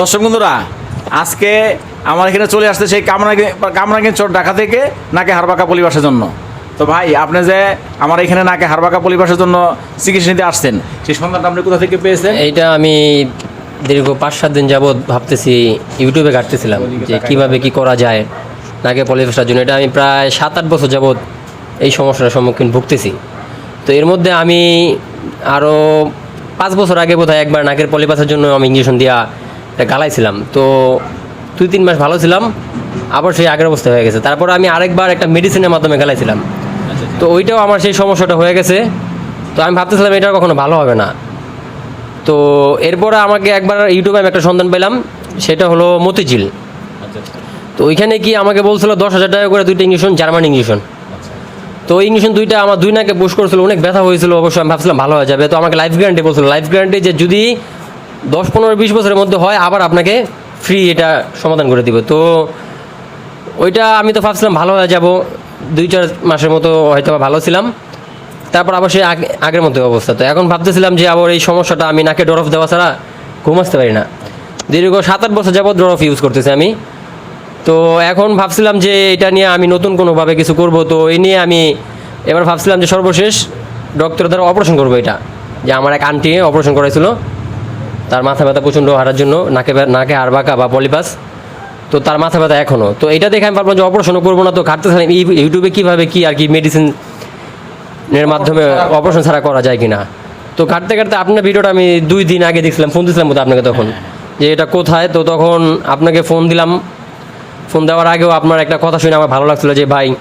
দর্শক বন্ধুরা আজকে আমার এখানে চলে আসতে সেই কামরাঙ্গি কামরাঙ্গি চোর ঢাকা থেকে নাকে হারবাকা পরিবাসের জন্য। তো ভাই আপনি যে আমার এখানে নাকে হারবাকা পরিবাসের জন্য চিকিৎসা নিতে আসছেন সেই সন্ধানটা আপনি কোথা থেকে পেয়েছেন? এইটা আমি দীর্ঘ পাঁচ সাত দিন যাবৎ ভাবতেছি ইউটিউবে কাটতেছিলাম যে কীভাবে কি করা যায় নাকে পলিফেস্টার জন্য। এটা আমি প্রায় সাত আট বছর যাবৎ এই সমস্যার সম্মুখীন ভুগতেছি। তো এর মধ্যে আমি আরও পাঁচ বছর আগে বোধহয় একবার নাকের পলিপাসের জন্য আমি ইঞ্জেকশন দিয়া এটা গালাইছিলাম। তো দুই তিন মাস ভালো ছিলাম, আবার সেই আগের অবস্থা হয়ে গেছে। তারপর আমি আরেকবার একটা মেডিসিনের মাধ্যমে গালাইছিলাম। তো ওইটাও আমার সেই সমস্যাটা হয়ে গেছে। তো আমি ভাবতেছিলাম এটা কখনো ভালো হবে না। তো এরপরে আমাকে একবার ইউটিউবে আমি একটা সন্ধান পেলাম, সেটা হলো মতিঝিল। তো ওইখানে কি আমাকে বলছিল দশ হাজার টাকা করে দুইটা ইঞ্জেকশন জার্মান ইঞ্জেকশন তো ওই ইঞ্জেকশন দুইটা আমার দুই নাকে বুশ করেছিল, অনেক ব্যথা হয়েছিল অবশ্যই আমি ভাবছিলাম ভালো হয়ে যাবে। তো আমাকে লাইফ গ্যারান্টি বলছিল লাইফ গ্যারান্টি যে যদি দশ, পনেরো, বিশ বছরের মধ্যে হয়, আবার আপনাকে ফ্রি এটা সমাধান করে দিব। তো ওইটা আমি তো ভাবছিলাম ভালো হয়ে যাব। দুই, চার মাসের মতো হয়তো ভালো ছিলাম। তারপর আবার সেই আগে- আগের মতো অবস্থা। তো এখন ভাবতেছিলাম যে আবার এই সমস্যাটা আমি নাকে ডরফ দেওয়া ছাড়া ঘুম আসতে পারি না। দীর্ঘ সাত, আট বছর যাবত ডরফ ইউজ করতেছি আমি। তো এখন ভাবছিলাম যে এটা নিয়ে আমি নতুন কোনোভাবে কিছু করব। তো এই নিয়ে আমি এবার ভাবছিলাম যে সর্বশেষ ডক্টর দ্বারা অপারেশন করব এটা। যে আমার এক আন্টি অপারেশন করাইছিল। তার মাথা ব্যথা প্রচণ্ড হারার জন্য, নাকে নাকে আর বাঁকা বা পলিপাস। তো তার মাথা ব্যথা এখনও তো এটা দেখে আমি ভাবলাম যে অপারেশনও করব না, তো ঘাটতেছিলাম এই- ইউটিউবে কীভাবে কী আর কি মেডিসিনের মাধ্যমে অপারেশন ছাড়া করা যায় কি না তো কাটতে কাটতে আপনার ভিডিওটা আমি দুই দিন আগে দেখছিলাম, ফোন দিয়েছিলাম বোধহয় আপনাকে তখন, যে এটা কোথায়। তো তখন আপনাকে ফোন দিলাম। ফোন দেওয়ার আগেও আপনার একটা কথা শুনে আমার ভালো লাগছিল যে, ভাই,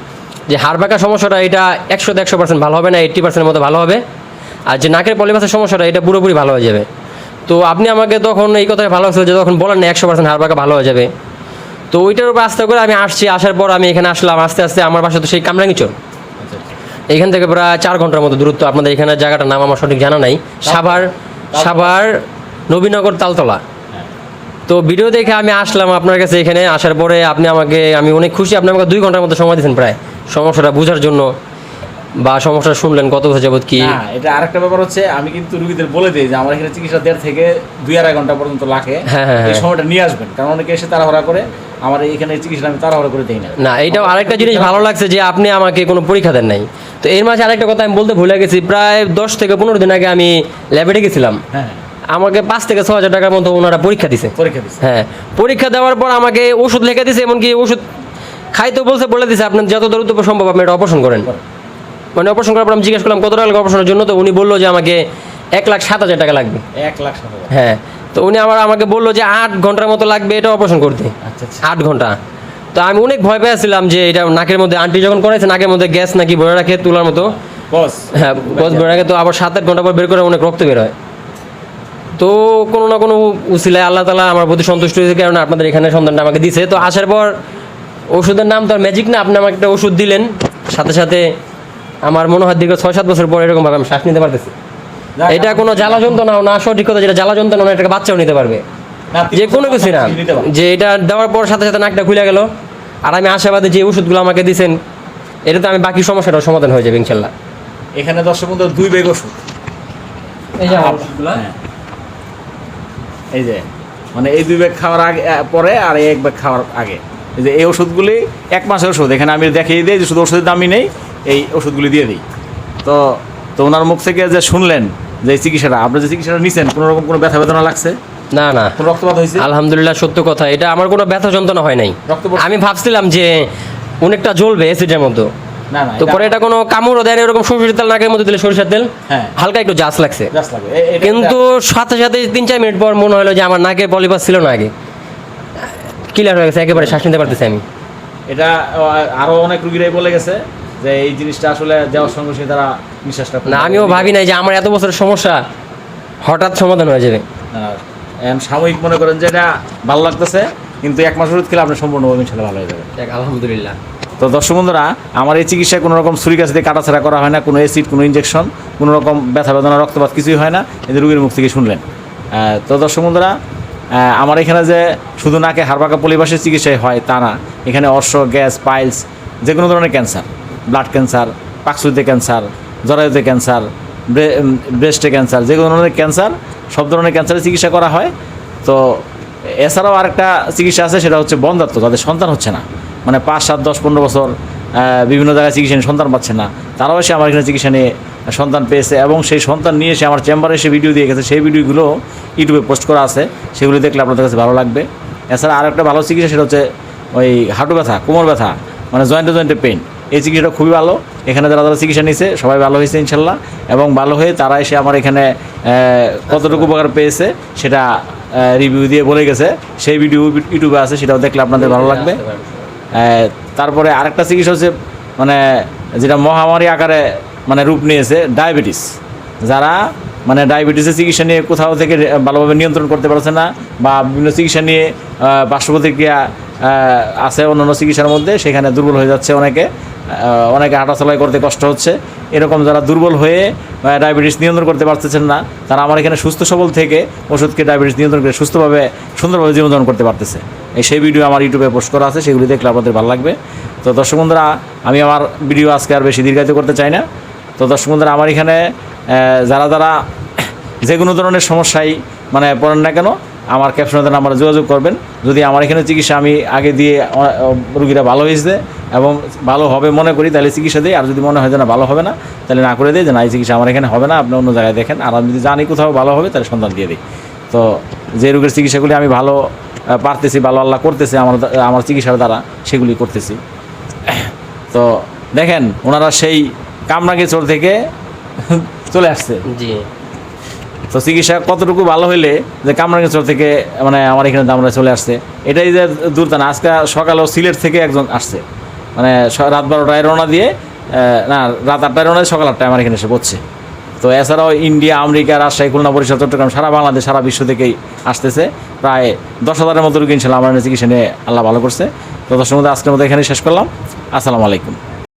যে হাড়বাঁকা সমস্যাটা এটা একশো একশো পার্সেন্ট ভালো হবে না এইট্টি পার্সেন্টের মতো ভালো হবে। আর যে নাকের পলিপাসের সমস্যাটা, এটা পুরোপুরি ভালো হয়ে যাবে। তো আপনি আমাকে তখন এই কথাই ভালো লাগছিল যে তখন বলেন না একশো পার্সেন্ট হাড়বাঁকা ভালো হয়ে যাবে। তো ওইটার উপর আস্তে করে আমি আসছি আসার পর আমি এখানে আসলাম আস্তে আস্তে আমার বাসা তো সেই কামরাঙ্গি চোর। এখান থেকে প্রায় চার ঘণ্টার মতো দূরত্ব আপনাদের এখানে জায়গাটার নাম আমার সঠিক জানা নাই। সাভার সাভার নবীনগর তালতলা। তো ভিডিও দেখে আমি আসলাম আপনার কাছে এখানে আসার পরে আপনি আমাকে আমি অনেক খুশি আপনি আমাকে দুই ঘণ্টার মতো সময় দিয়েছেন প্রায়। সমস্যাটা বোঝার জন্য। বা সমস্যা শুনলেন কত বছর যাবত কি? না এটা আরেকটা ব্যাপার হচ্ছে আমি কিন্তু রুগীদের বলে দিই যে আমার এখানে চিকিৎসা দেড় থেকে দুই আড়াই ঘণ্টা পর্যন্ত লাগে। হ্যাঁ, হ্যাঁ, এই হ্যাঁ। সময়টা নিয়ে আসবেন। কারণ অনেকে এসে তাড়াহুড়া করে আমার এখানে চিকিৎসা আমি তাড়াহুড়া করে দিই না। না এইটাও আরেকটা জিনিস ভালো লাগছে যে আপনি আমাকে কোনো পরীক্ষা দেন নাই। তো এর মাঝে আরেকটা কথা আমি বলতে ভুলে গেছি প্রায় দশ থেকে পনেরো দিন আগে আমি ল্যাবে গেছিলাম হ্যাঁ আমাকে পাঁচ থেকে ছ হাজার টাকার মতো ওনারা পরীক্ষা দিছে। পরীক্ষা দিচ্ছি হ্যাঁ পরীক্ষা দেওয়ার পর আমাকে ওষুধ লিখে দিছে এমনকি ওষুধ খাইতে বলছে বলে দিছে আপনার যত দ্রুত সম্ভব আপনি এটা অপারেশন করেন। মানে অপারেশন করার পর আমি জিজ্ঞেস করলাম কত টাকা লাগবে অপারেশনের জন্য? তো উনি বলল যে আমাকে এক লাখ সাত হাজার টাকা লাগবে। এক লাখ হ্যাঁ তো উনি আবার আমাকে বলল যে আট ঘণ্টার মতো লাগবে এটা অপারেশন করতে। আচ্ছা আচ্ছা। আট ঘণ্টা। তো আমি অনেক ভয় পেয়েছিলাম যে এটা নাকের মধ্যে আন্টি যখন করাইছে নাকের মধ্যে গ্যাস নাকি ভরে রাখে তোলার মতো। হ্যাঁ গজ ভরে রাখে তো আবার সাত আট ঘণ্টা পর বের করে অনেক রক্ত বের হয়। তো কোনো না কোনো উসিলায় আল্লাহ তালা আমার প্রতি সন্তুষ্ট হয়েছে কারণ আপনাদের এখানে সন্ধানটা আমাকে দিছে। তো আসার পর ওষুধের নাম তো আর ম্যাজিক না আপনি আমাকে একটা ওষুধ দিলেন। সাথে সাথে আমার মনে হয় দীর্ঘ ছয় সাত বছর পর এরকমভাবে আমি শ্বাস নিতে পারতেছি। এটা কোনো জ্বালা যন্ত্রণাও না সঠিক কথা যেটা জ্বালা যন্ত্রণা এটাকে বাচ্চাও নিতে পারবে। যে কোনো কিছু না। যে এটা দেওয়ার পর সাথে সাথে নাকটা খুলে গেল। আর আমি আশাবাদী যে ওষুধগুলো আমাকে দিয়েছেন এটাতে আমি বাকি সমস্যাটাও সমাধান হয়ে যাবে ইনশাল্লাহ। এখানে দর্শক বন্ধু দুই বেগ ওষুধ। এই যে হ্যাঁ। এই যে মানে এই দুই ব্যাগ খাওয়ার আগে পরে আর এই এক ব্যাগ খাওয়ার আগে। এই যে এই ওষুধগুলি এক মাসের ওষুধ। এখানে আমি দেখিয়ে দিই যে শুধু ওষুধের দামই নেই এই ওষুধগুলি দিয়ে দিই। তো তো ওনার মুখ থেকে যে শুনলেন যে এই চিকিৎসাটা আপনি যে চিকিৎসাটা নিছেন কোনো রকম কোনো ব্যথা বেদনা লাগছে? না না। রক্তপাত হয়েছে? আলহামদুলিল্লাহ সত্য কথা। এটা আমার কোনো ব্যথা যন্ত্রণা হয় নাই। আমি ভাবছিলাম যে অনেকটা জ্বলবে অ্যাসিডের মতো তো পরে এটা কোনো কামড়ও দেয় এরকম সরষের তেল নাকের মধ্যে দিলে সরিষার তেল। হ্যাঁ। হালকা একটু জাস লাগছে। কিন্তু সাথে সাথে তিন চার মিনিট পর মনে হলো যে আমার নাকের পলিপাস ছিল না আগে। ক্লিয়ার হয়ে গেছে একেবারে শ্বাস নিতে পারতেছি আমি। এটা আহ, আরও অনেক রুগীরাই বলে গেছে যে এই জিনিসটা আসলে দেওয়ার সঙ্গে সঙ্গে তারা নিঃশ্বাসটা না আমিও ভাবি নাই যে আমার এত বছরের সমস্যা হঠাৎ সমাধান হয়ে যাবে। সাময়িক মনে করেন যে এটা ভালো লাগতেছে কিন্তু এক মাস ওষুধ খেলে আপনার সম্পূর্ণভাবে ইনশাল্লাহ ভালো হয়ে যাবে। আলহামদুলিল্লাহ। তো দর্শক বন্ধুরা আমার এই চিকিৎসায় কোনো রকম ছুরি কাছে দিয়ে কাটাছাড়া করা হয় না কোনো অ্যাসিড কোনো ইঞ্জেকশন কোনো রকম ব্যথা বেদনা রক্তপাত কিছুই হয় না এদের রুগীর মুখ থেকে শুনলেন। তো দর্শক বন্ধুরা আমার এখানে যে শুধু নাকে হাড়বাঁকা পলিবাসের চিকিৎসায় হয় তা না এখানে অর্শ গ্যাস পাইলস যে কোনো ধরনের ক্যান্সার ব্লাড ক্যান্সার পাকসুতে ক্যান্সার, জরায়ুতে ক্যান্সার ব্রেস্টে ক্যান্সার, যে কোনো ধরনের ক্যান্সার, সব ধরনের ক্যান্সারের চিকিৎসা করা হয়। তো এছাড়াও আরেকটা চিকিৎসা আছে, সেটা হচ্ছে বন্ধাত্ম তাদের সন্তান হচ্ছে না। মানে পাঁচ, সাত, দশ, পনেরো বছর বিভিন্ন জায়গায় চিকিৎসা নিয়ে সন্তান পাচ্ছে না। তারাও এসে আমার এখানে চিকিৎসা নিয়ে সন্তান পেয়েছে এবং সেই সন্তান নিয়ে এসে আমার চেম্বারে এসে ভিডিও দিয়ে গেছে। সেই ভিডিওগুলো ইউটিউবে পোস্ট করা আছে, সেগুলি দেখলে আপনাদের কাছে ভালো লাগবে। এছাড়া আরেকটা ভালো চিকিৎসা, সেটা হচ্ছে ওই হাঁটু ব্যথা, কোমর ব্যথা মানে জয়েন্টে জয়েন্টে পেইন। এই চিকিৎসাটা খুবই ভালো। এখানে যারা যারা চিকিৎসা নিয়েছে, সবাই ভালো হয়েছে ইনশাল্লাহ। এবং ভালো হয়ে তারা এসে আমার এখানে কতটুকু উপকার পেয়েছে সেটা রিভিউ দিয়ে বলে গেছে। সেই ভিডিও ইউটিউবে আছে, সেটাও দেখলে আপনাদের ভালো লাগবে। তারপরে আরেকটা চিকিৎসা হচ্ছে মানে যেটা মহামারী আকারে মানে রূপ নিয়েছে ডায়াবেটিস যারা মানে ডায়াবেটিসের চিকিৎসা নিয়ে কোথাও থেকে ভালোভাবে নিয়ন্ত্রণ করতে পারছে না বা বিভিন্ন চিকিৎসা নিয়ে পার্শ্ব প্রতিক্রিয়া আছে অন্যান্য চিকিৎসার মধ্যে, সেখানে দুর্বল হয়ে যাচ্ছে অনেকে। অনেকে হাঁটাচলাই করতে কষ্ট হচ্ছে। এরকম যারা দুর্বল হয়ে ডায়াবেটিস নিয়ন্ত্রণ করতে পারতেছেন না, তারা আমার এখানে সুস্থ সবল থেকে ওষুধকে ডায়াবেটিস নিয়ন্ত্রণ করে সুস্থভাবে, সুন্দরভাবে জীবনযাপন করতে পারতেছে। এই সেই ভিডিও আমার ইউটিউবে পোস্ট করা আছে, সেগুলি দেখলে আপনাদের ভালো লাগবে। তো দর্শক বন্ধুরা, আমি আমার ভিডিও আজকে আর বেশি দীর্ঘায়িত করতে চাই না। তো দর্শক বন্ধুরা, আমার এখানে যারা যারা যে কোনো ধরনের সমস্যায় মানে পড়েন না কেন আমার ক্যাপশনের নাম্বারে যোগাযোগ করবেন। যদি আমার এখানে চিকিৎসা আমি আগে দিয়ে রুগীরা ভালো হয়েছে এবং ভালো হবে মনে করি, তাহলে চিকিৎসা দিই। আর যদি মনে হয় যে না, ভালো হবে না, তাহলে না করে দিই যে না, এই চিকিৎসা আমার এখানে হবে না, আপনি অন্য জায়গায় দেখেন। আর আমি যদি জানি কোথাও ভালো হবে, তাহলে সন্ধান দিয়ে দিই। তো যে রোগের চিকিৎসাগুলি আমি ভালো পারতেছি, ভালো আল্লাহ করতেছে, আমার আমার চিকিৎসার দ্বারা সেগুলি করতেছি। তো দেখেন, ওনারা সেই কামরাঙ্গিচর থেকে চলে আসছে। জি। তো চিকিৎসা কতটুকু ভালো হইলে যে কামরাঙ্গিচর থেকে মানে আমার এখানে দামরা চলে আসছে, এটাই যে দূর না, আজকে সকালেও সিলেট থেকে একজন আসছে। মানে রাত বারোটায় রওনা দিয়ে না, রাত আটটায় রওনা সকাল আটটায় আমার এখানে এসে পড়ছে। তো এছাড়াও ইন্ডিয়া, আমেরিকা, রাজশাহী, খুলনা, বরিশাল, চট্টগ্রাম, সারা বাংলাদেশ, সারা বিশ্ব থেকেই আসতেছে। প্রায় দশ হাজারের মতো রোগী ইনশাল্লাহ আমার চিকিৎসা নিয়ে আল্লাহ ভালো করছে। তো দশের মধ্যে আজকের মধ্যে এখানে শেষ করলাম। আসসালামু আলাইকুম।